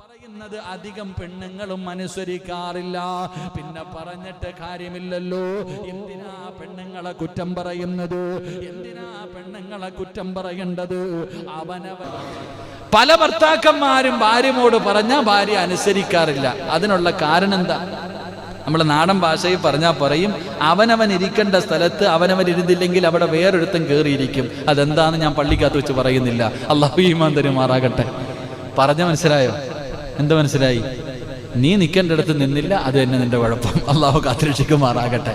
പറയുന്നത് അധികം പെണ്ണുങ്ങളും അനുസരിക്കാറില്ല. പിന്നെ പറഞ്ഞിട്ട് കാര്യമില്ലല്ലോ. എന്തിനാ പെണ്ണുങ്ങളെ കുറ്റം പറയുന്നത്? എന്തിനാ പെണ്ണുങ്ങളെ കുറ്റം പറയേണ്ടത്? അവനവ പല ഭർത്താക്കന്മാരും ഭാര്യമോട് പറഞ്ഞ ഭാര്യ അനുസരിക്കാറില്ല. അതിനുള്ള കാരണം എന്താ? നമ്മൾ നാടൻ ഭാഷയിൽ പറഞ്ഞാൽ പറയും അവനവൻ ഇരിക്കേണ്ട സ്ഥലത്ത് അവനവൻ ഇരുന്നില്ലെങ്കിൽ അവിടെ വേറൊരുത്തം കയറിയിരിക്കും അതെന്താന്ന് ഞാൻ പള്ളിക്കകത്ത് വെച്ച് പറയുന്നില്ല. അള്ളാഹു ഈമാൻ തരുമാറാകട്ടെ. പറഞ്ഞ മനസ്സിലായോ? എന്ത് മനസ്സിലായി? നീ നിൽക്കേണ്ടടുത്ത് നിന്നില്ല അത് തന്നെ നിന്റെ കുഴപ്പം. അള്ളാഹു കാത്തിരക്ഷിക്കുമാറാകട്ടെ.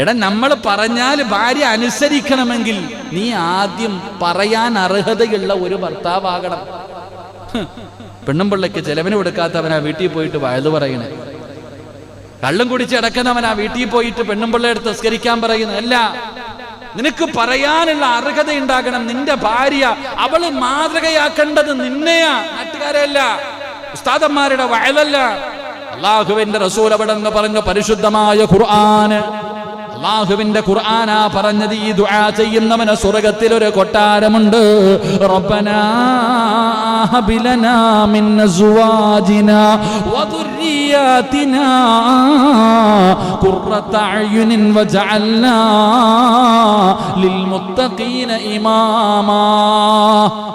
എടാ നമ്മൾ പറഞ്ഞാൽ ഭാര്യ അനുസരിക്കണമെങ്കിൽ നീ ആദ്യം പറയാൻ അർഹതയുള്ള ഒരു ഭർത്താവാകണം. പെണ്ണും പിള്ളയ്ക്ക് ചെലവിന് കൊടുക്കാത്തവനാ വീട്ടിൽ പോയിട്ട് വയത് പറയണേ. കള്ളും കുടിച്ച് കിടക്കുന്നവനാ വീട്ടിൽ പോയിട്ട് പെണ്ണും പിള്ളയെടുത്ത് തസ്കരിക്കാൻ പറയുന്നു. അല്ല നിനക്ക് പറയാനുള്ള അർഹത ഉണ്ടാകണം നിന്റെ ഭാര്യ അവൾ മാതൃകയാക്കേണ്ടത് നിന്നെയാ. നാട്ടുകാരെയല്ല ഉസ്താദന്മാരുടെ വയലല്ല. അള്ളാഹുവിന്റെ റസൂൽ അവിടെ നിന്ന് പറഞ്ഞ പരിശുദ്ധമായ ഖുർആന് അള്ളാഹുവിന്റെ ഖുർആനാ പറഞ്ഞത് ഈ ദുആ ചെയ്യുന്നവന് സ്വർഗത്തിൽ ഒരു കൊട്ടാരമുണ്ട്. റബ്ബനാ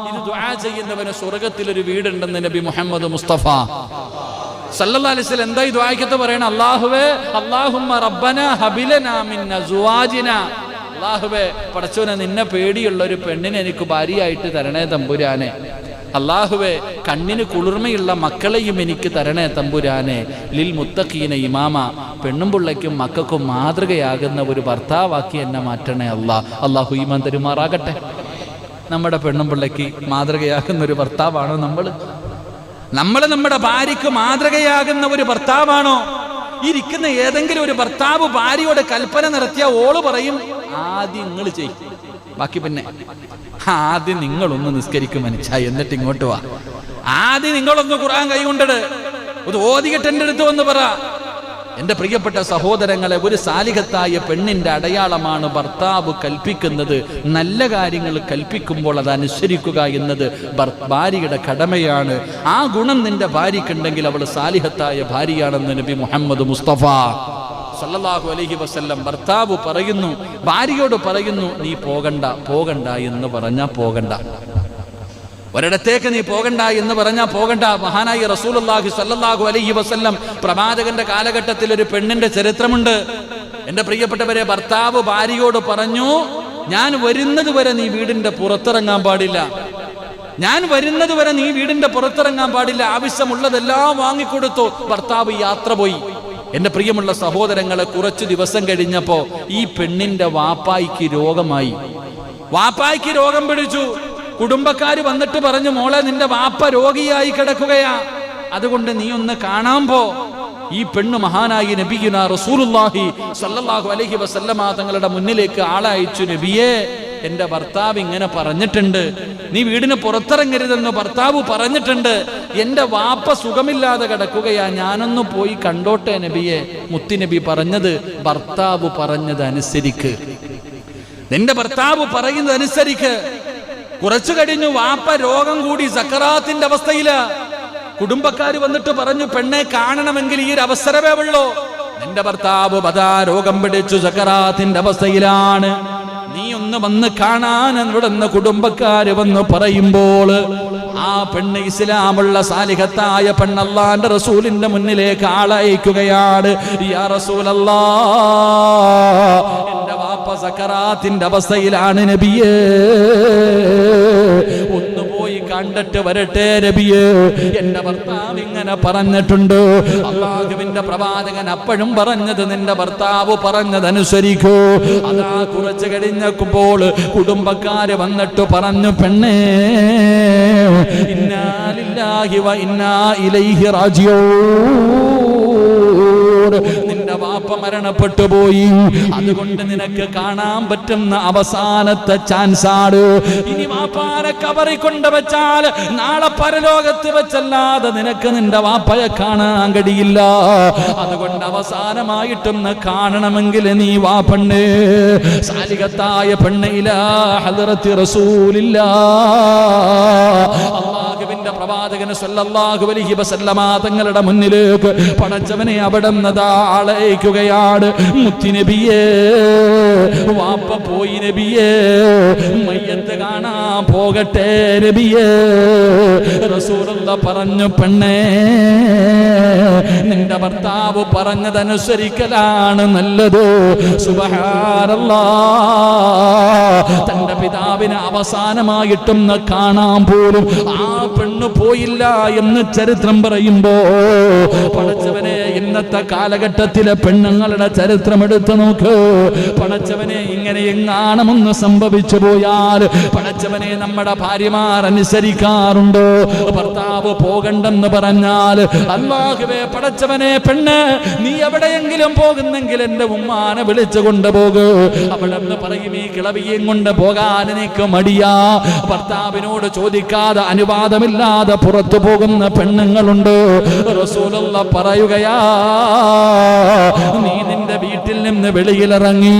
ഇത് ദുആ ചെയ്യുന്നവന് സ്വർഗത്തിൽ ഒരു വീടുണ്ടെന്ന് നബി മുഹമ്മദ് മുസ്തഫ. സല്ലല്ലാഹു അലൈഹി എന്താ ഈ ദ്വായിക്കത്ത് പറയണ? അല്ലാഹുവേ അല്ലാഹുമ്മ റബ്ബന ഹബിലനാ മിൻ അസ്വാജിന അല്ലാഹുവേ പടച്ചോനെ നിന്നെ പേടിയുള്ള ഒരു പെണ്ണിനെ എനിക്ക് ഭാര്യയായിട്ട് തരണേ തമ്പുരാനെ. അള്ളാഹുവെ കണ്ണിന് കുളിർമയുള്ള മക്കളെയും എനിക്ക് തരണേ തമ്പുരാനെ. ലിൽ മുത്തഖീന ഇമാമ പെണ്ണും പിള്ളയ്ക്കും മക്കൾക്കും മാതൃകയാകുന്ന ഒരു ഭർത്താവാക്കി എന്നെ മാറ്റണേ അള്ളാ അള്ളാഹു ഈമാൻ തരുമാറാകട്ടെ. നമ്മുടെ പെണ്ണും പിള്ളയ്ക്ക് മാതൃകയാകുന്ന ഒരു ഭർത്താവാണോ നമ്മൾ നമ്മൾ നമ്മുടെ ഭാര്യയ്ക്ക് മാതൃകയാകുന്ന ഒരു ഭർത്താവാണോ? ഇരിക്കുന്ന ഏതെങ്കിലും ഒരു ഭർത്താവ് ഭാര്യയോട് കൽപ്പന നടത്തിയ ഓൾ പറയും ആദ്യം നിങ്ങൾ ചെയ്യും. ബാക്കി പിന്നെ ആദ്യം നിങ്ങളൊന്ന് നിസ്കരിക്കും മനുഷ്യ എന്നിട്ട് ഇങ്ങോട്ട് വാ. ആദ്യം നിങ്ങളൊന്ന് ഖുർആൻ കൈകൊണ്ടിട്. ഇത് എന്റെ അടുത്ത് വന്ന് പറ. എന്റെ പ്രിയപ്പെട്ട സഹോദരങ്ങളെ ഒരു സാലികത്തായ പെണ്ണിന്റെ അടയാളമാണ് ഭർത്താവ് കൽപ്പിക്കുന്നത്. നല്ല കാര്യങ്ങൾ കൽപ്പിക്കുമ്പോൾ അത് അനുസരിക്കുക എന്നത് ഭാര്യയുടെ കടമയാണ്. ആ ഗുണം നിന്റെ ഭാര്യക്കുണ്ടെങ്കിൽ അവൾ സാലിഹത്തായ ഭാര്യയാണെന്ന് നബി മുഹമ്മദ് മുസ്തഫ സല്ലല്ലാഹു അലൈഹി വസല്ലം ഭർത്താവ് പറയുന്നു. ഭാര്യയോട് പറയുന്നു നീ പോകണ്ട പോകണ്ട എന്ന് പറഞ്ഞാൽ പോകണ്ട. ഒരിടത്തേക്ക് നീ പോകണ്ട എന്ന് പറഞ്ഞാൽ പോകണ്ട. മഹാനായി റസൂലുള്ളാഹി സല്ലാഹു അലൈഹി വസല്ലം പ്രവാചകന്റെ കാലഘട്ടത്തിൽ ഒരു പെണ്ണിന്റെ ചരിത്രമുണ്ട്. എന്റെ പ്രിയപ്പെട്ടവരെ ഭർത്താവ് ഭാര്യയോട് പറഞ്ഞു ഞാൻ വരുന്നത് വരെ നീ വീടിന്റെ പുറത്തിറങ്ങാൻ പാടില്ല. ഞാൻ വരുന്നത് വരെ നീ വീടിന്റെ പുറത്തിറങ്ങാൻ പാടില്ല. ആവശ്യമുള്ളതെല്ലാം വാങ്ങിക്കൊടുത്തു. ഭർത്താവ് യാത്ര പോയി. എന്റെ പ്രിയമുള്ള സഹോദരങ്ങളെ കുറച്ചു ദിവസം കഴിഞ്ഞപ്പോ ഈ പെണ്ണിന്റെ വാപ്പായിക്ക് രോഗമായി. വാപ്പായിക്ക് രോഗം പിടിച്ചു. കുടുംബക്കാര് വന്നിട്ട് പറഞ്ഞു മോളെ നിന്റെ വാപ്പ രോഗിയായി കിടക്കുകയാ. അതുകൊണ്ട് നീ ഒന്ന് കാണാൻ പോ. ഈ പെണ്ണ് മഹാനായി നബിയുന റസൂലുല്ലാഹി സല്ലല്ലാഹു അലൈഹി വസല്ലമ തങ്ങളുടെ മുന്നിലേക്ക് ആളയച്ചു നബിയെ എന്റെ ഭർത്താവ് ഇങ്ങനെ പറഞ്ഞിട്ടുണ്ട്. നീ വീടിന് പുറത്തിറങ്ങരുതെന്ന് ഭർത്താവ് പറഞ്ഞിട്ടുണ്ട്. എന്റെ വാപ്പ സുഖമില്ലാതെ കിടക്കുകയാ. ഞാനൊന്ന് പോയി കണ്ടോട്ടെ നബിയെ. മുത്തിനബി പറഞ്ഞത് ഭർത്താവ് പറഞ്ഞത് അനുസരിക്ക് നിന്റെ ഭർത്താവ് പറയുന്നത് അനുസരിക്ക് കുറച്ചു കഴിഞ്ഞു വാപ്പ രോഗം കൂടി സക്കറാത്തിന്റെ അവസ്ഥയിൽ. കുടുംബക്കാര് വന്നിട്ട് പറഞ്ഞു പെണ്ണെ കാണണമെങ്കിൽ ഈ ഒരു അവസരമേ ഉള്ളൂ. നിന്റെ ഭർത്താവ് പതാ രോഗം പിടിച്ചു സക്കറാത്തിന്റെ അവസ്ഥയിലാണ്. നീ ഒന്ന് വന്ന് കാണാൻ ഇവിടുന്ന് കുടുംബക്കാര് വന്ന് പറയുമ്പോൾ ആ പെണ്ണ് ഇസ്ലാമുള്ള സാലിഹത്തായ പെണ്ണല്ലാന്റെ റസൂലിന്റെ മുന്നിലേക്ക് ആളയക്കുകയാണ്. യാ റസൂലല്ലാ എന്റെ സക്കറാത്തിന്റെ അവസ്ഥയിലാണ് നബിയേ. ഒന്ന് പോയി കണ്ടിട്ട് വരട്ടെ നബിയേ. എന്റെ ഭർത്താവ് ഇങ്ങനെ പറഞ്ഞിട്ടുണ്ട്. അള്ളാഹുവിന്റെ പ്രവാചകൻ അപ്പോഴും പറഞ്ഞത് നിന്റെ ഭർത്താവ് പറഞ്ഞതനുസരിക്കൂ. അതാ കുറച്ച് കഴിഞ്ഞപ്പോൾ കുടുംബക്കാര് വന്നിട്ട് പറഞ്ഞു പെണ്ണേ ഇന്നാലില്ലാഹി വ ഇന്നാ ഇലൈഹി റാജിഊൻ. നിന്റെ നിന്റെ വാപ്പ മരണപ്പെട്ടു പോയി. അതുകൊണ്ട് നിനക്ക് കാണാൻ പറ്റുന്ന അവസാനത്തെ ചാൻസ് ആണ്. ഇനി വാപ്പാനെ കബറി കൊണ്ടുവച്ചാൽ നാളെ പരലോകത്ത് വെച്ചല്ലാതെ നിനക്ക് നിന്റെ വാപ്പയെ കാണാൻ കഴിയില്ല. അതുകൊണ്ട് അവസാനമായിട്ടൊന്ന് കാണണമെങ്കിൽ നീ വാ പെണ്ണ് സാലികത്തായ പെണ്ണയില ഹദറത്തി റസൂലില്ല. അള്ളാഹുവിന്റെ പ്രവാചകന് സല്ലല്ലാഹു അലൈഹി വസല്ലമ തങ്ങളുടെ മുന്നിലേക്ക് പടച്ചവനെ അവിടുന്നതാ അളയിക്കുകയാണ് മുത്തിനബിയേ വാപ്പ പോയി നബിയേ മയ്യത്ത് കാണാ പോകട്ടെ നബിയേ. റസൂലുള്ള പറഞ്ഞു പെണ്ണേ നിന്റെ ഭർത്താവ് പറഞ്ഞതനുസരിക്കലാണ് നല്ലത്. സുബഹാരല്ല തന്റെ പിതാവിനെ അവസാനമായിട്ടും കാണാൻ പോലും ആ പെണ്ണ് പോയില്ല എന്ന് ചരിത്രം പറയുമ്പോ പഠിച്ചവനെ ഇന്നത്തെ കാലഘട്ടത്തിലെ പെണ്ണുങ്ങളുടെ ചരിത്രം എടുത്തു നോക്ക്. പടച്ചവനെ ഇങ്ങനെ എങ്ങാണമെന്ന് സംഭവിച്ചു പോയാൽ പടച്ചവനെ നമ്മുടെ ഭാര്യമാർ അനുസരിക്കാറുണ്ടോ? ഭർത്താവ് പോകണ്ടെന്ന് പറഞ്ഞാൽ അല്ലാഹുവേ പടച്ചവനെ പെണ്ണ് നീ എവിടെയെങ്കിലും പോകുന്നെങ്കിൽ എന്റെ ഉമ്മാനെ വിളിച്ചു കൊണ്ടുപോകൂ. അവളെന്ന് പറയും ഈ കിളവിയും കൊണ്ട് പോകാൻ എനിക്ക് മടിയാ. ഭർത്താവിനോട് ചോദിക്കാതെ അനുവാദമില്ലാതെ പുറത്തു പോകുന്ന പെണ്ണുങ്ങളുണ്ട്. റസൂലുള്ള പറയുകയാ നീ നിന്റെ വീട്ടിൽ നിന്ന് വെളിയിലിറങ്ങി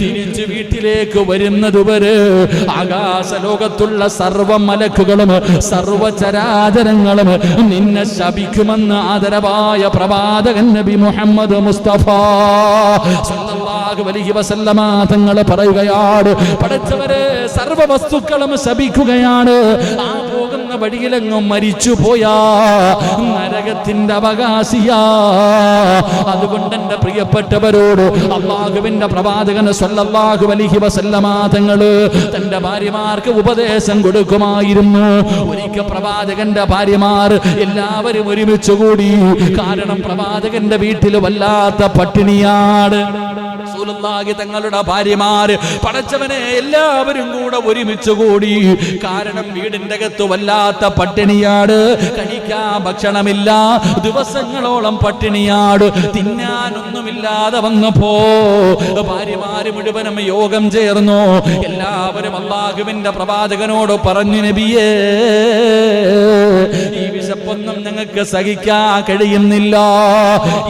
തിരിച്ച് വീട്ടിലേക്ക് വരുന്നതുവരെ ആകാശ ലോകത്തുള്ള സർവ മലക്കുകളും സർവചരാചരങ്ങളും നിന്നെ ശപിക്കുമെന്ന് ആദരവായ പ്രവാചകൻ നബി മുഹമ്മദ് മുസ്തഫ പറയുകയാണ്. പഠിച്ചവരെ സർവ വസ്തുക്കളും ശപിക്കുകയാണ്. ആ വഴിയിലെങ്ങും മരിച്ചു പോയാ? നരകത്തിന്റെ അവകാശിയാ. അതുകൊണ്ട് എന്റെ പ്രിയപ്പെട്ടവരോട് അള്ളാഹുവിന്റെ പ്രവാചകന് അലൈഹി വസല്ലമ തങ്ങൾ തന്റെ ഭാര്യമാർക്ക് ഉപദേശം കൊടുക്കുമായിരുന്നു. ഒരിക്കൽ പ്രവാചകന്റെ ഭാര്യമാർ എല്ലാവരും ഒരുമിച്ച് കൂടി കാരണം പ്രവാചകന്റെ വീട്ടിൽ വല്ലാത്ത പട്ടിണിയാണ്. റസൂലുള്ളാഹി തങ്ങളുടെ ഭാര്യമാര് പടച്ചവനെ എല്ലാവരും കൂടെ ഒരുമിച്ച് കൂടി. കാരണം വീടിന്റെ അകത്ത് വല്ലാത്ത പട്ടിണിയാട്. കഴിക്കാൻ ഭക്ഷണമില്ല. ദിവസങ്ങളോളം പട്ടിണിയാട്. തിന്നാനൊന്നുമില്ലാതെ വന്നപ്പോ ഭാര്യമാര് മുഴുവനും യോഗം ചേർന്നു. എല്ലാവരും അള്ളാഹുവിന്റെ പ്രവാചകനോട് പറഞ്ഞു നബിയേ ഈ വിശപ്പൊന്നും ഞങ്ങൾക്ക് സഹിക്കാൻ കഴിയുന്നില്ല.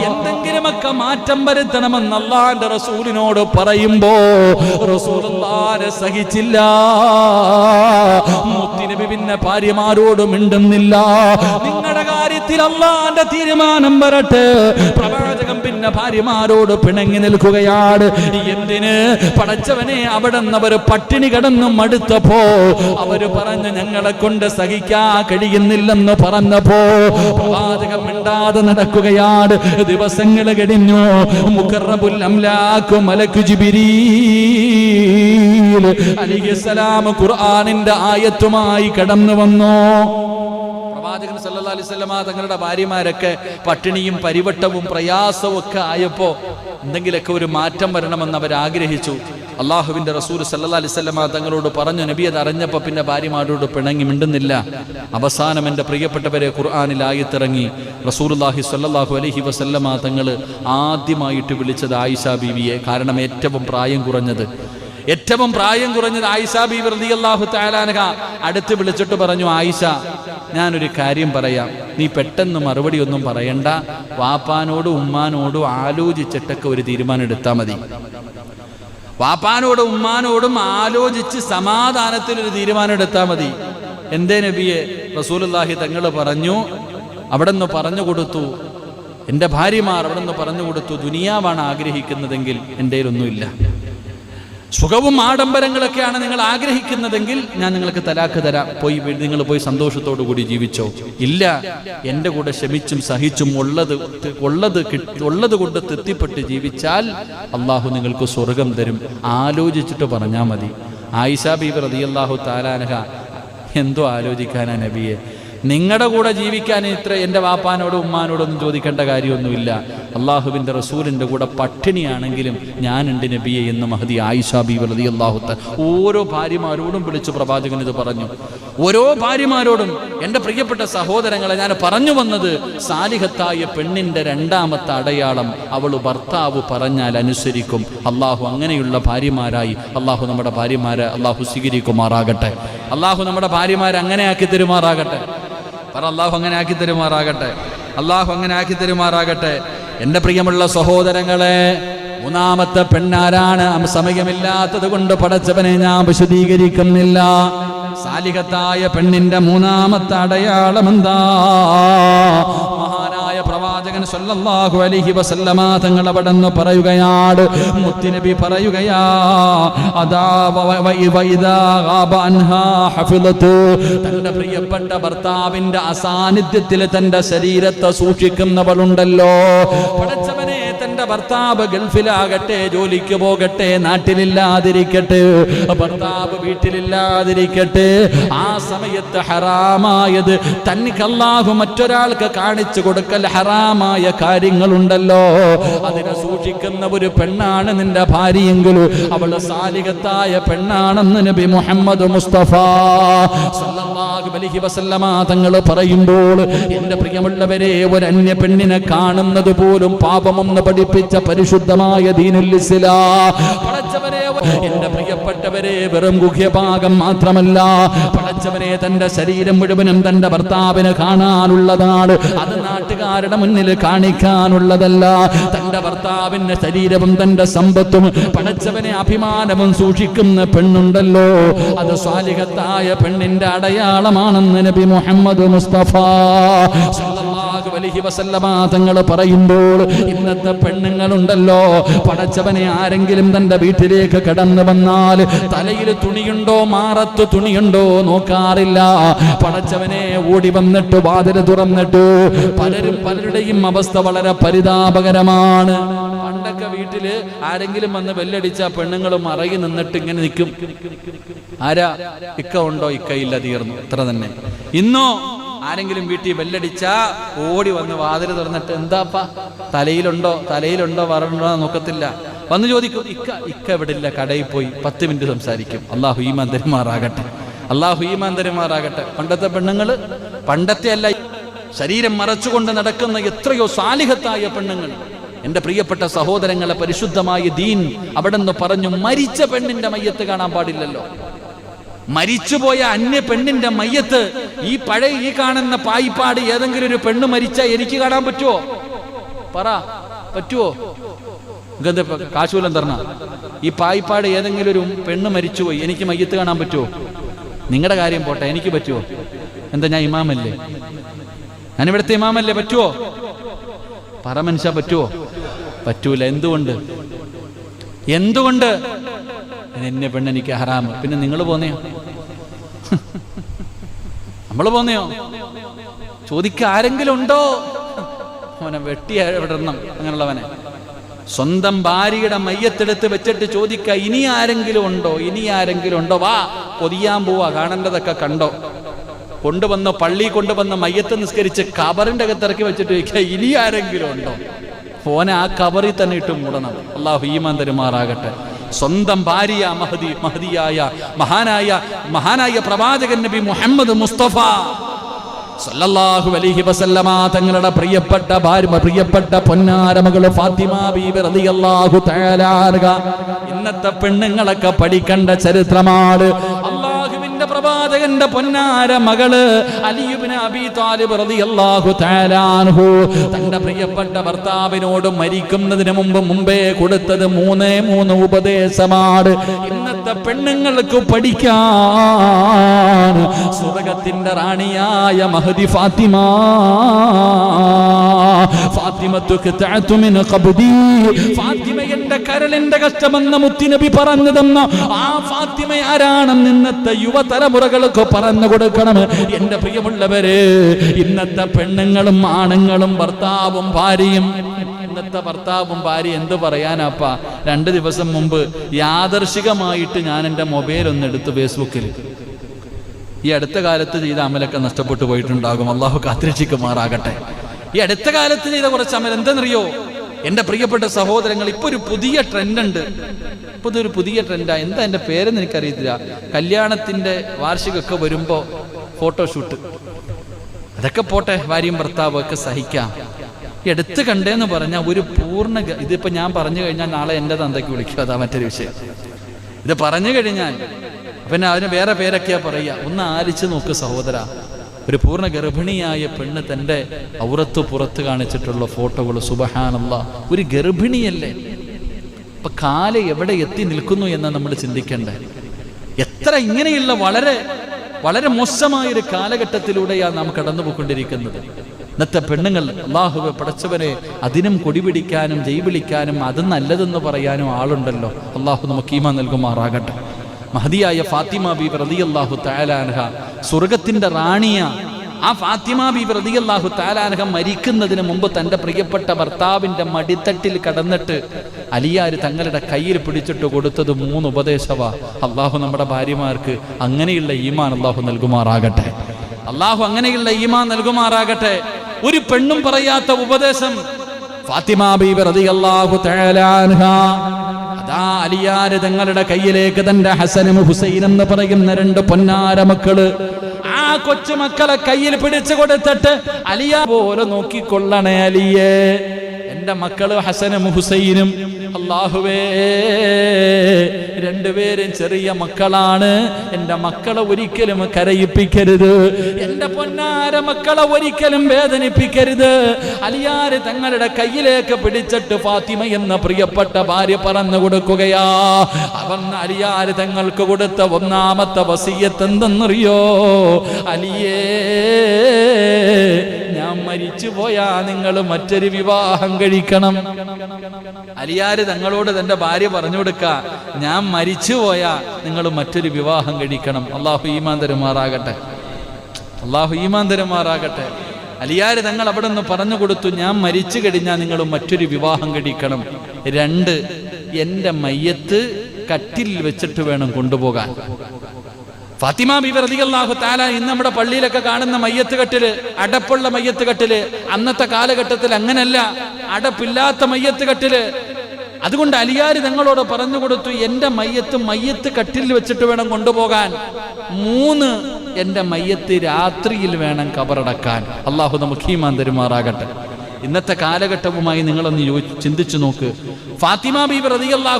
എന്തെങ്കിലുമൊക്കെ മാറ്റം വരുത്തണമെന്ന് അള്ളാന്റെ റസൂലിനോട് പറയുമ്പോ റസൂലുള്ളാനെ സഹിച്ചില്ല. മുത്തിനബി പിന്നെ ഭാര്യമാരോട് മിണ്ടുന്നില്ല. നിങ്ങളുടെ കാര്യത്തിൽ അള്ളാന്റെ തീരുമാനം വരട്ടെ. പിന്നെ ഭാര്യമാരോട് പിണങ്ങി നിൽക്കുകയാണ്. എന്തിന്? പടച്ചവനെ അവിടെ അവർ പട്ടിണി കിടന്നും മടുത്തപ്പോ അവർ പറഞ്ഞു ഞങ്ങളെ കൊണ്ട് സഹിക്കാ കഴിയുന്നില്ലെന്ന് പറഞ്ഞപ്പോ പ്രവാചകം മിണ്ടാതെ നടക്കുകയാണ്. ദിവസങ്ങൾ കഴിഞ്ഞു. മുഖറബുൽ അംലാക്കു മലക്കു ഖുർആനിന്റെ ആയത്തുമായി കടന്നു വന്നു. പ്രവാചകൻ അലൈഹി വസല്ലമ തങ്ങളുടെ ഭാര്യമാരൊക്കെ പട്ടിണിയും പരിവട്ടവും പ്രയാസവും ഒക്കെ ആയപ്പോ എന്തെങ്കിലുമൊക്കെ ഒരു മാറ്റം വരണമെന്ന് അവർ ആഗ്രഹിച്ചു. അള്ളാഹുവിന്റെ റസൂൽ സല്ലാ അലൈഹി വസല്ലമ തങ്ങളോട് പറഞ്ഞു നബി അത് അറിഞ്ഞപ്പോൾ പിന്നെ ഭാര്യമാരോട് പിണങ്ങി മിണ്ടുന്നില്ല. അവസാനം എന്റെ പ്രിയപ്പെട്ടവരെ ഖുർആനിൽ ആയത്തിറങ്ങി. റസൂലുള്ളാഹി സല്ലാഹു അലൈഹി വസല്ലമ തങ്ങൾ ആദ്യമായിട്ട് വിളിച്ചത് ആയിഷ ബീവിയെ. കാരണം ഏറ്റവും പ്രായം കുറഞ്ഞത്. ഏറ്റവും പ്രായം കുറഞ്ഞത് ആയിഷ ബീവി അള്ളാഹു താലാനക അടുത്ത് വിളിച്ചിട്ട് പറഞ്ഞു ആയിഷ ഞാനൊരു കാര്യം പറയാം. നീ പെട്ടെന്ന് മറുപടി ഒന്നും പറയണ്ട. വാപ്പാനോടും ഉമ്മാനോടും ആലോചിച്ചിട്ടൊക്കെ ഒരു തീരുമാനം എടുത്താൽ മതി. വാപ്പാനോടും ഉമ്മാനോടും ആലോചിച്ച് സമാധാനത്തിൽ ഒരു തീരുമാനം എടുത്താൽ മതി. എന്തേ നബിയെ? റസൂലുള്ളാഹി തങ്ങൾ പറഞ്ഞു അവിടെ നിന്ന് പറഞ്ഞു കൊടുത്തു. എന്റെ ഭാര്യമാർ അവിടെ നിന്ന് പറഞ്ഞു കൊടുത്തു. ദുനിയാവാണ് ആഗ്രഹിക്കുന്നതെങ്കിൽ എന്റെ ഒന്നുമില്ല സുഖവും ആഡംബരങ്ങളൊക്കെയാണ് നിങ്ങൾ ആഗ്രഹിക്കുന്നതെങ്കിൽ ഞാൻ നിങ്ങൾക്ക് തലാക്ക് തരാം. പോയി നിങ്ങൾ പോയി സന്തോഷത്തോടു കൂടി ജീവിച്ചോ. ഇല്ല എന്റെ കൂടെ ക്ഷമിച്ചും സഹിച്ചും ഉള്ളത് ഉള്ളത് ഉള്ളത് കൊണ്ട് തൃപ്തിപ്പെട്ട് ജീവിച്ചാൽ അള്ളാഹു നിങ്ങൾക്ക് സ്വർഗം തരും. ആലോചിച്ചിട്ട് പറഞ്ഞാൽ മതി. ആയിഷ അതി റളിയല്ലാഹു താലാനഹ എന്തോ ആലോചിക്കാനാ നബിയെ. നിങ്ങളുടെ കൂടെ ജീവിക്കാൻ ഇത്ര എന്റെ വാപ്പാനോടും ഉമ്മാനോടൊന്നും ചോദിക്കേണ്ട കാര്യമൊന്നുമില്ല. അള്ളാഹുവിന്റെ റസൂലിന്റെ കൂടെ പട്ടിണിയാണെങ്കിലും ഞാനുണ്ട് നബിയെ എന്ന് മഹദി ആയിഷ ബി വലതി അള്ളാഹുത്ത ഓരോ ഭാര്യമാരോടും വിളിച്ചു പ്രവാചകൻ ഇത് പറഞ്ഞു. ഓരോ ഭാര്യമാരോടും എന്റെ പ്രിയപ്പെട്ട സഹോദരങ്ങളെ ഞാൻ പറഞ്ഞു വന്നത് സാലിഹത്തായ പെണ്ണിന്റെ രണ്ടാമത്തെ അടയാളം അവൾ ഭർത്താവ് പറഞ്ഞാൽ അനുസരിക്കും. അള്ളാഹു അങ്ങനെയുള്ള ഭാര്യമാരായി അള്ളാഹു നമ്മുടെ ഭാര്യമാരെ അള്ളാഹു സ്വീകരിക്കുമാറാകട്ടെ. അള്ളാഹു നമ്മുടെ ഭാര്യമാരെ അങ്ങനെയാക്കി തരുമാറാകട്ടെ. പറ അള്ളാഹു അങ്ങനെ ആക്കി തരുമാറാകട്ടെ. അള്ളാഹു അങ്ങനെ ആക്കി തരുമാറാകട്ടെ. എന്റെ പ്രിയമുള്ള സഹോദരങ്ങളെ മൂന്നാമത്തെ പെണ്ണാരാണ്. സമയമില്ലാത്തത് കൊണ്ട് പടച്ചവനെ ഞാൻ വിശദീകരിക്കുന്നില്ല. സാലികത്തായ പെണ്ണിന്റെ മൂന്നാമത്തെ അടയാളം എന്താ പ്രവാചകൻ സല്ലല്ലാഹു അലൈഹി വസല്ലമ തങ്ങൾ അവിടെ നിന്ന് പറയുകയാണ് മുത്തുനബി പറയുകയാ അതാ. തന്റെ പ്രിയപ്പെട്ട ഭർത്താവിന്റെ അസാന്നിധ്യത്തിൽ തന്റെ ശരീരത്തെ സൂക്ഷിക്കുന്നവളുണ്ടല്ലോ പഠിച്ചവനെ തന്റെ ഭർത്താവ് ഗൾഫിലാകട്ടെ ജോലിക്ക് പോകട്ടെ നാട്ടിലില്ലാതിരിക്കട്ടെ ഭർത്താവ് വീട്ടിലില്ലാതിരിക്കട്ടെ ആ സമയത്ത് ഹറാമായത് തനിക്കല്ലാഹു മറ്റൊരാൾക്ക് കാണിച്ചു കൊടുക്കൽ ഹറാമായ കാര്യങ്ങളുണ്ടല്ലോ. അതിനെ സൂക്ഷിക്കുന്ന ഒരു പെണ്ണാണ് നിന്റെ ഭാര്യയെങ്കിലും. അവൾ സാലികത്തായ പെണ്ണാണെന്ന് നബി മുഹമ്മദ് മുസ്തഫ അലൈഹി വസല്ലമ തങ്ങൾ പറയുമ്പോൾ എന്റെ പ്രിയമുള്ളവരെ ഒരു അന്യ പെണ്ണിനെ കാണുന്നത് പോലും പാപമെന്ന് പഠിപ്പിച്ച പരിശുദ്ധമായ ദീനുൽ ഇസ്ലാം. എന്റെ പ്രിയപ്പെട്ടവരെ വെറും ഗുഹ്യഭാഗം മാത്രമല്ല പടച്ചവരെ തന്റെ ശരീരം മുഴുവനും തന്റെ ഭർത്താവിന് കാണാനുള്ളതാണ്. അത് നാട്ടുകാരുടെ മുന്നിൽ കാണിക്കാനുള്ളതല്ല. തന്റെ ഭർത്താവിന്റെ ശരീരവും തന്റെ സമ്പത്തും പടച്ചവനെ അഭിമാനവും സൂക്ഷിക്കുന്ന പെണ്ണുണ്ടല്ലോ. അത് സ്വാലികത്തായ പെണ്ണിന്റെ അടയാളമാണെന്ന് നബി മുഹമ്മദ് മുസ്തഫ തങ്ങൾ പറയുമ്പോൾ ഇന്നത്തെ പെണ്ണുങ്ങളുണ്ടല്ലോ. പടച്ചവനെ ആരെങ്കിലും തന്റെ വീട്ടിലേക്ക് കടന്നു വന്നാൽ തലയിൽ തുണിയുണ്ടോ മാറത്ത് തുണിയുണ്ടോ നോക്കാറില്ല. പടച്ചവനെ ഓടി വന്നിട്ട് വാതിൽ തുറന്നിട്ട് പലരും പലരുടെയും അവസ്ഥ വളരെ പരിതാപകരമാണ്. പണ്ടൊക്കെ വീട്ടിൽ ആരെങ്കിലും വന്ന് ബെല്ലടിച്ച പെണ്ണുങ്ങൾ മറകി നിന്നിട്ട് ഇങ്ങനെ നിൽക്കും ആരാ? ഇക്ക ഉണ്ടോ? ഇക്കയില്ല തീർന്നു. ഇത്ര തന്നെ. ഇന്നോ? ആരെങ്കിലും വീട്ടിൽ ബെല്ലടിച്ച ഓടി വന്ന് വാതിൽ തുറന്നിട്ട് എന്താപ്പാ? തലയിലുണ്ടോ? തലയിലുണ്ടോ? വരണോ നോക്കത്തില്ല. വന്ന് ചോദിക്കും ഇക്ക ഇക്ക ഇവിടില്ല കടയിൽ പോയി. പത്ത് മിനിറ്റ് സംസാരിക്കും. അള്ളാഹു ഈമാൻ തരുമാറാകട്ടെ. അള്ളാഹു പണ്ടത്തെ പെണ്ണുങ്ങൾ പണ്ടത്തെ അല്ല ശരീരം മറച്ചുകൊണ്ട് നടക്കുന്ന എത്രയോ സാലിഹത്തായ പെണ്ണുങ്ങൾ. എന്റെ പ്രിയപ്പെട്ട സഹോദരങ്ങളെ പരിശുദ്ധമായ ദീൻ അവിടെ നിന്ന് പറഞ്ഞു മരിച്ച പെണ്ണിന്റെ മയ്യത്ത് കാണാൻ പാടില്ലല്ലോ. മരിച്ചുപോയ അന്യ പെണ്ണിന്റെ മയ്യത്ത് ഈ പഴയ ഈ കാണുന്ന പായിപ്പാട് ഏതെങ്കിലും ഒരു പെണ്ണ് മരിച്ചാൽ എനിക്ക് കാണാൻ പറ്റുമോ പറ പറ്റുമോ ഗന്ധ കാശൂലം തരണ. ഈ പായിപ്പാട് ഏതെങ്കിലും ഒരു പെണ്ണ് മരിച്ചുപോയി എനിക്ക് മയ്യത്ത് കാണാൻ പറ്റുമോ നിങ്ങളുടെ കാര്യം പോട്ടെ എനിക്ക് പറ്റുമോ എന്താ ഞാൻ ഇമാമല്ലേ? ഞാൻ ഇവിടുത്തെ ഇമാമല്ലേ പറ്റുവോ? പറ മനുഷ്യ പറ്റുമോ പറ്റൂല എന്തുകൊണ്ട്? എന്തുകൊണ്ട്? എന്നെ പെണ്ണ് എനിക്ക് ഹറാമ്. പിന്നെ നിങ്ങൾ പോന്നെയോ? നമ്മൾ പോന്നെയോ? ചോദിക്ക ആരെങ്കിലും ഉണ്ടോ? അവനെ വെട്ടി വിടണം അങ്ങനെയുള്ളവനെ. സ്വന്തം ഭാര്യയുടെ മയ്യത്തെടുത്ത് വെച്ചിട്ട് ചോദിക്ക ഇനി ആരെങ്കിലും ഉണ്ടോ? ഇനി ആരെങ്കിലും ഉണ്ടോ? വാ പൊതിയാൻ പോവാ കാണേണ്ടതൊക്കെ കണ്ടോ? കൊണ്ടുവന്ന് പള്ളി കൊണ്ടുവന്ന് മയ്യത്ത് നിസ്കരിച്ച് കബറിന്റെ അകത്തിറക്കി വെച്ചിട്ട് ചോദിക്കുക ഇനി ആരെങ്കിലും ഉണ്ടോ? ഫോനെ ആ കബറിൽ തന്നെ ഇട്ട് മൂടണം. അള്ളാഹു ഈമാൻ തരുമാറാകട്ടെ. സ്വന്തം ഭാര്യ മഹദി മഹദിയായ മഹാനായ മഹാനായ പ്രവാചകൻ നബി മുഹമ്മദ് മുസ്തഫ സല്ലല്ലാഹു അലൈഹി വസല്ലമ തങ്ങളുടെ പ്രിയപ്പെട്ട ഭാര്യ പ്രിയപ്പെട്ട പൊന്നാരമകൾ ഫാത്തിമ ബീബി റളിയല്ലാഹു തആല. ഇന്നത്തെ പെണ്ണുങ്ങളൊക്കെ പഠിക്കേണ്ട ചരിത്രമാണ് പ്രവാചകന്റെ പൊന്നാര മകൾ റളിയല്ലാഹു തന്റെ പ്രിയപ്പെട്ട ഭർത്താവിനോട് മരിക്കുന്നതിന് മുമ്പ് മുമ്പേ കൊടുത്തത് മൂന്നേ മൂന്ന് ഉപദേശമാണ്. ഇന്നത്തെ പെണ്ണുങ്ങൾക്ക് പഠിക്കാൻ സ്വർഗത്തിന്റെ റാണിയായ മഹദി ഫാത്തിമ. ഫാത്തിമത്തു ഫാത്തിമ എന്റെ കരളിന്റെ കഷ്ടമെന്ന് മുത്തിനബി പറഞ്ഞു തന്ന ആ ഫാത്തിമ ആരാണെന്ന് ഇന്നത്തെ യുവതലമുറകൾക്ക് പറഞ്ഞു കൊടുക്കണം. എന്റെ പ്രിയമുള്ളവരെ ഇന്നത്തെ പെണ്ണുങ്ങളും ആണുങ്ങളും ഭർത്താവും ഭാര്യയും ഇന്നത്തെ ഭർത്താവും ഭാര്യ എന്ത് പറയാനാപ്പാ? രണ്ട് ദിവസം മുമ്പ് യാദർശികമായിട്ട് ഞാൻ എന്റെ മൊബൈൽ ഒന്ന് എടുത്തു ഫേസ്ബുക്കിൽ. ഈ അടുത്ത കാലത്ത് ചെയ്ത അമലൊക്കെ നഷ്ടപ്പെട്ടു പോയിട്ടുണ്ടാകും. അള്ളാഹു കാത്തിരക്ഷിക്കുമാറാകട്ടെ. ഈ അടുത്ത കാലത്ത് ചെയ്ത കുറച്ച് അമൽ എന്തെന്നറിയോ? എന്റെ പ്രിയപ്പെട്ട സഹോദരങ്ങൾ ഇപ്പൊ ഒരു പുതിയ ട്രെൻഡ് ഉണ്ട് ഇപ്പൊ ഇതൊരു പുതിയ ട്രെൻഡാ. എന്താ എന്റെ പേരെന്ന് എനിക്കറിയത്തില്ല. കല്യാണത്തിന്റെ വാർഷികമൊക്കെ വരുമ്പോ ഫോട്ടോഷൂട്ട്. അതൊക്കെ പോട്ടെ ഭാര്യയും ഭർത്താവും ഒക്കെ സഹിക്കാം. എടുത്തു കണ്ടേന്ന് പറഞ്ഞാൽ ഒരു പൂർണ ഇതിപ്പോ ഞാൻ പറഞ്ഞു കഴിഞ്ഞാൽ നാളെ എന്റെ തന്തയ്ക്ക് വിളിക്കും. അതാ മറ്റൊരു വിഷയം. ഇത് പറഞ്ഞു കഴിഞ്ഞാൽ പിന്നെ അതിന് വേറെ പേരൊക്കെയാ പറയുക. ഒന്ന് ആലിച്ച് നോക്ക് സഹോദര. ഒരു പൂർണ ഗർഭിണിയായ പെണ്ണ് തന്റെ ഔറത്ത് പുറത്ത് കാണിച്ചിട്ടുള്ള ഫോട്ടോകൾ സുബഹാനല്ല ഒരു ഗർഭിണിയല്ലേ? അപ്പൊ കാൽ എവിടെ എത്തി നിൽക്കുന്നു എന്ന് നമ്മൾ ചിന്തിക്കണ്ടേ? എത്ര ഇങ്ങനെയുള്ള വളരെ വളരെ മോശമായ ഒരു കാലഘട്ടത്തിലൂടെയാണ് നാം കടന്നുപോയിക്കൊണ്ടിരിക്കുന്നത്. ഇന്നത്തെ പെണ്ണുങ്ങൾ അള്ളാഹുവെ പടച്ചവനെ അതിനും കൊടിപിടിക്കാനും ജയ് വിളിക്കാനും അത് നല്ലതെന്ന് പറയാനും ആളുണ്ടല്ലോ. അള്ളാഹു നമുക്ക് ഈമ നൽകുമാറാകട്ടെ. മഹതിയായ ഫാത്തിമ ബി റളിയല്ലാഹു താലാനഹ സ്വർഗത്തിന്റെ റാണിയ. ആ ഫാത്തിമ ബി റളിയല്ലാഹു താലാനഹ മരിക്കുന്നതിന് മുമ്പ് തന്റെ പ്രിയപ്പെട്ട ഭർത്താവിന്റെ മടിത്തട്ടിൽ കടന്നിട്ട് അലിയാർ തങ്ങളുടെ കയ്യിൽ പിടിച്ചിട്ട് കൊടുത്തത് മൂന്ന് ഉപദേശവ. അള്ളാഹു നമ്മുടെ ഭാര്യമാർക്ക് അങ്ങനെയുള്ള ഈമാൻ അള്ളാഹു നൽകുമാറാകട്ടെ. അള്ളാഹു അങ്ങനെയുള്ള ഈമാൻ നൽകുമാറാകട്ടെ. ഒരു പെണ്ണും പറയാത്ത ഉപദേശം ഫാത്തിമ ബീബി റളിയല്ലാഹു തആല അൻഹ. അതാ അലിയാര് തങ്ങളുടെ കയ്യിലേക്ക് തന്റെ ഹസനും ഹുസൈൻ എന്ന് പറയുന്ന രണ്ട് പൊന്നാര മക്കൾ ആ കൊച്ചു മക്കളെ കയ്യിൽ പിടിച്ചു കൊടുത്തിട്ട് അലിയ പോലെ നോക്കിക്കൊള്ളണേ അലിയേ. എന്റെ മക്കൾ ഹസനും ഹുസൈനും അള്ളാഹുവേ രണ്ടുപേരും ചെറിയ മക്കളാണ്. എന്റെ മക്കളെ ഒരിക്കലും കരയിപ്പിക്കരുത്. എന്റെ പൊന്നാര മക്കളെ ഒരിക്കലും വേദനിപ്പിക്കരുത്. അലിയാര് തങ്ങളുടെ കയ്യിലേക്ക് പിടിച്ചിട്ട് ഫാത്തിമ എന്ന പ്രിയപ്പെട്ട ഭാര്യ പറഞ്ഞു കൊടുക്കുകയാ. അവൻ അലിയാര് തങ്ങൾക്ക് കൊടുത്ത ഒന്നാമത്തെ വസീയത്ത് എന്തെന്നറിയോ? അലിയേ മരിച്ചു പോയാ നിങ്ങൾ മറ്റൊരു വിവാഹം കഴിക്കണം. അലിയാര് തങ്ങളോട് തന്റെ ഭാര്യ പറഞ്ഞു കൊടുക്ക ഞാൻ മരിച്ചു പോയാ നിങ്ങൾ മറ്റൊരു വിവാഹം കഴിക്കണം. അള്ളാഹു ഈമാൻ തരുമാറാകട്ടെ. അള്ളാഹു ഈമാൻ തരുമാറാകട്ടെ. അലിയാര് തങ്ങൾ അവിടെ നിന്ന് പറഞ്ഞു കൊടുത്തു ഞാൻ മരിച്ചു കഴിഞ്ഞാൽ നിങ്ങൾ മറ്റൊരു വിവാഹം കഴിക്കണം. രണ്ട് എന്റെ മയ്യത്ത് കട്ടിൽ വെച്ചിട്ട് വേണം കൊണ്ടുപോകാൻ. ഫാത്തിമ ബീബി റളിയല്ലാഹു താല ഇന്ന് നമ്മുടെ പള്ളിയിലൊക്കെ കാണുന്ന മയ്യത്ത് കെട്ടിൽ അടപ്പുള്ള മയ്യത്ത് കെട്ടിൽ അന്നത്തെ കാലഘട്ടത്തിൽ അങ്ങനല്ല. അടപ്പില്ലാത്ത മയ്യത്ത് കെട്ടിൽ അതുകൊണ്ട് അലിയാർ തങ്ങളോട് പറഞ്ഞു കൊടുത്തു എന്റെ മയ്യത്ത് മയ്യത്ത് കട്ടിൽ വെച്ചിട്ട് വേണം കൊണ്ടുപോകാൻ. മൂന്ന് എന്റെ മയ്യത്ത് രാത്രിയിൽ വേണം കബറടക്കാൻ. അള്ളാഹു നമുക്ക് ഈമാൻ തരുമാറാകട്ടെ. ഇന്നത്തെ കാലഘട്ടവുമായി നിങ്ങളൊന്ന് ചിന്തിച്ചു നോക്ക്. ഫാത്തിമ ബീബി റളിയല്ലാഹു